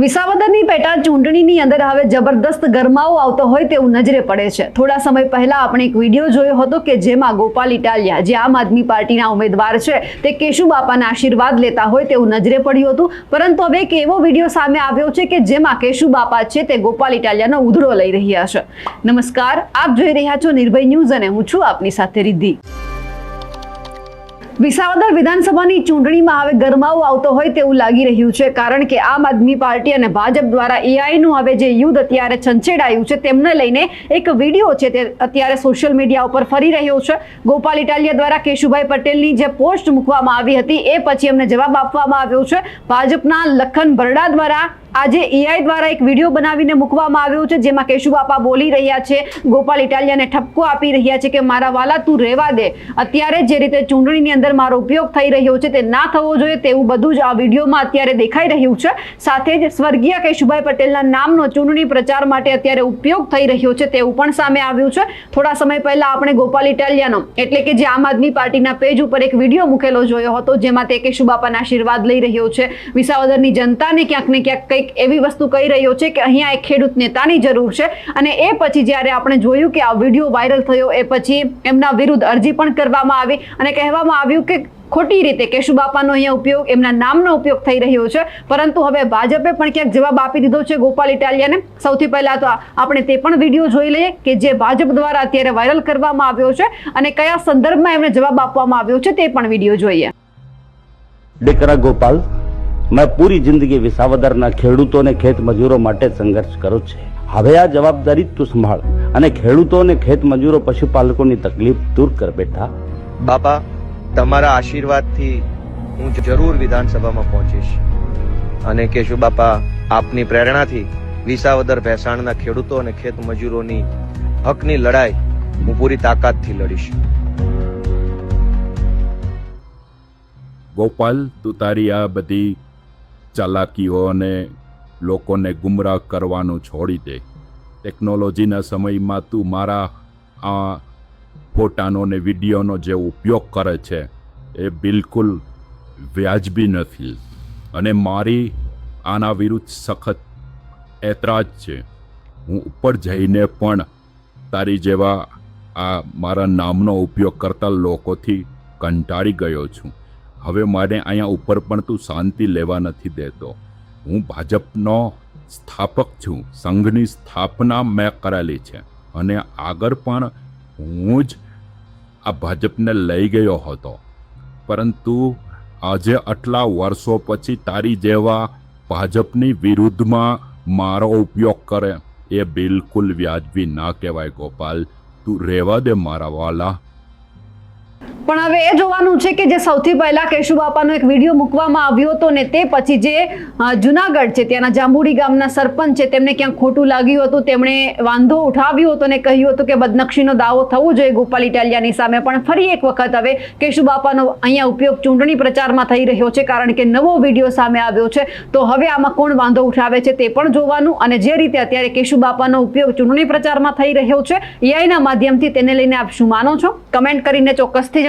વિસાવદરની પેટા ચૂંટણીની અંદર હવે જબરદસ્ત ગરમાવો આવતો હોય તેવું નજરે પડે છે. થોડા સમય પહેલા આપણે એક વીડિયો જોયો હતો કે જેમાં ગોપાલ ઇટાલિયા, જે આમ આદમી પાર્ટીના ઉમેદવાર છે, તે કેશુ બાપાના આશીર્વાદ લેતા હોય તેવું નજરે પડ્યું હતું. પરંતુ હવે એક એવો વીડિયો સામે આવ્યો છે કે જેમાં કેશુ બાપા છે તે ગોપાલ ઇટાલિયાનો ઉધડો લઈ રહ્યા છે. નમસ્કાર, આપ જોઈ રહ્યા છો નિર્ભય ન્યૂઝ અને હું છું આપની સાથે રિદ્ધિ. વિસાવદર વિધાનસભાની ચૂંટણીમાં હવે ગરમાવો આવતો હોય તેવું લાગી રહ્યું છે. કારણ કે આમ આદમી પાર્ટી અને ભાજપ દ્વારા એઆઈનું હવે જે યુદ્ધ અત્યારે છંછેડાયું છે, તેમને લઈને એક વીડિયો છે તે અત્યારે સોશિયલ મીડિયા ઉપર ફરી રહ્યો છે. ગોપાલ ઇટાલિયા દ્વારા કેશુભાઈ પટેલની જે પોસ્ટ મૂકવામાં આવી હતી, એ પછી એમને જવાબ આપવામાં આવ્યો છે. ભાજપના લખન ભરડા દ્વારા આજે એઆઈ દ્વારા એક વીડિયો બનાવીને મૂકવામાં આવ્યો છે, જેમાં કેશુબાપા બોલી રહ્યા છે, ગોપાલ ઇટાલિયાને ઠપકો આપી રહ્યા છે કે, મારા વાલા, તું રહેવા દે. અત્યારે જે રીતે ચૂંટણીની અંદર મારો ઉપયોગ થઈ રહ્યો છે તે ના થવો જોઈએ તેવું બધું જ આ વિડીયોમાં અત્યારે દેખાઈ રહ્યું છે. સાથે જ સ્વર્ગીય કેશુભાઈ પટેલના નામનો ચૂંટણી પ્રચાર માટે અત્યારે ઉપયોગ થઈ રહ્યો છે તેવું પણ સામે આવ્યું છે. થોડા સમય પહેલા આપણે ગોપાલ ઇટાલિયાનો, એટલે કે જે આમ આદમી પાર્ટીના પેજ ઉપર એક વીડિયો મૂકેલો જોયો હતો, જેમાં તે કેશુબાપાના આશીર્વાદ લઈ રહ્યો છે. વિસાવદરની જનતાને ક્યાંક ને ક્યાંક કંઈક એવી વસ્તુ કહી રહ્યો છે કે અહીંયા એક ખેડૂત નેતાની જરૂર છે. અને એ પછી જ્યારે આપણે જોયું કે આ વીડિયો વાયરલ થયો, એ પછી એમના વિરુદ્ધ અરજી પણ કરવામાં આવી અને કહેવામાં આવ્યું કે ખોટી રીતે કેશુબાપાનો અહીંયા ઉપયોગ એમના નામનો ઉપયોગ થઈ રહ્યો છે. પરંતુ હવે ભાજપે પણ ક્યાંક જવાબ આપી દીધો છે ગોપાલ ઇટાલિયાને. સૌથી પહેલાં તો આપણે તે પણ વીડિયો જોઈ લઈએ કે જે ભાજપ દ્વારા અત્યારે વાયરલ કરવામાં આવ્યો છે અને કયા સંદર્ભમાં એમને જવાબ આપવામાં આવ્યો છે તે પણ વીડિયો જોઈએ. દીકરા ગોપાલ મેં પૂરી જિંદગી વિસાવદરના ખેડૂતો અને ખેત મજૂરો માટે સંઘર્ષ કર્યો છે. હવે આ જવાબદારી તું સંભાળ અને ખેડૂતો અને ખેત મજૂરો પશુપાલકોની તકલીફ દૂર કર બેટા. બાપા તમારા આશીર્વાદથી હું જરૂર વિધાનસભામાં પહોંચીશ. અને કેશુ બાપા, આપની પ્રેરણાથી વિસાવદર ભેસાણના ખેડૂતો અને ખેત મજૂરોની હકની લડાઈ હું પૂરી તાકાતથી લડીશ. ગોપાલ, તું તારી આ બધી ચાલાકીઓ અને લોકોને ગુમરાહ કરવાનું છોડી દે. ટેકનોલોજીના સમયમાં તું મારા આ ફોટાનો ને વિડીયોનો જે ઉપયોગ કરે છે, એ બિલકુલ વ્યાજબી નથી. અને મારી આના વિરુદ્ધ સખત એતરાજ છે. હું ઉપર જઈને પણ તારી જેવા આ મારા નામનો ઉપયોગ કરતા લોકોથી કંટાળી ગયો છું. હવે મારે અહીંયા ઉપર પણ તું શાંતિ લેવા નથી દેતો. હું ભાજપનો સ્થાપક છું. સંઘની સ્થાપના મેં કરેલી છે. અને આગળ પણ હું જ આ ભાજપને લઈ ગયો હતો. પરંતુ આજે આટલા વર્ષો પછી તારી જેવા ભાજપની વિરુદ્ધમાં મારો ઉપયોગ કરે, એ બિલકુલ વ્યાજબી ના કહેવાય ગોપાલ. તું રહેવા દે મારા વાલા. પણ હવે એ જોવાનું છે કે જે સૌથી પહેલા કેશુબાપાનો એક વીડિયો મૂકવામાં આવ્યો હતો ને તે પછી જે જુનાગઢ છે, ત્યાંના જાંબુડી ગામના સરપંચ છે, તેમને ક્યાંક ખોટું લાગ્યું હતું, તેમણે વાંધો ઉઠાવ્યો હતો અને કહ્યું હતું કે બદનક્ષીનો દાવો થવો જોઈએ ગોપાલ ઇટાલિયાની સામે. પણ ફરી એક વખત હવે કેશુબાપાનો અહીંયા ઉપયોગ ચૂંટણી પ્રચારમાં થઈ રહ્યો છે, કારણ કે નવો વીડિયો સામે આવ્યો છે. તો હવે આમાં કોણ વાંધો ઉઠાવે છે તે પણ જોવાનું અને જે રીતે અત્યારે કેશુબાપાનો ઉપયોગ ચૂંટણી પ્રચારમાં થઈ રહ્યો છે, એઆઈના માધ્યમથી તેને લઈને આપ શું માનો છો? કમેન્ટ કરીને ચોક્કસથી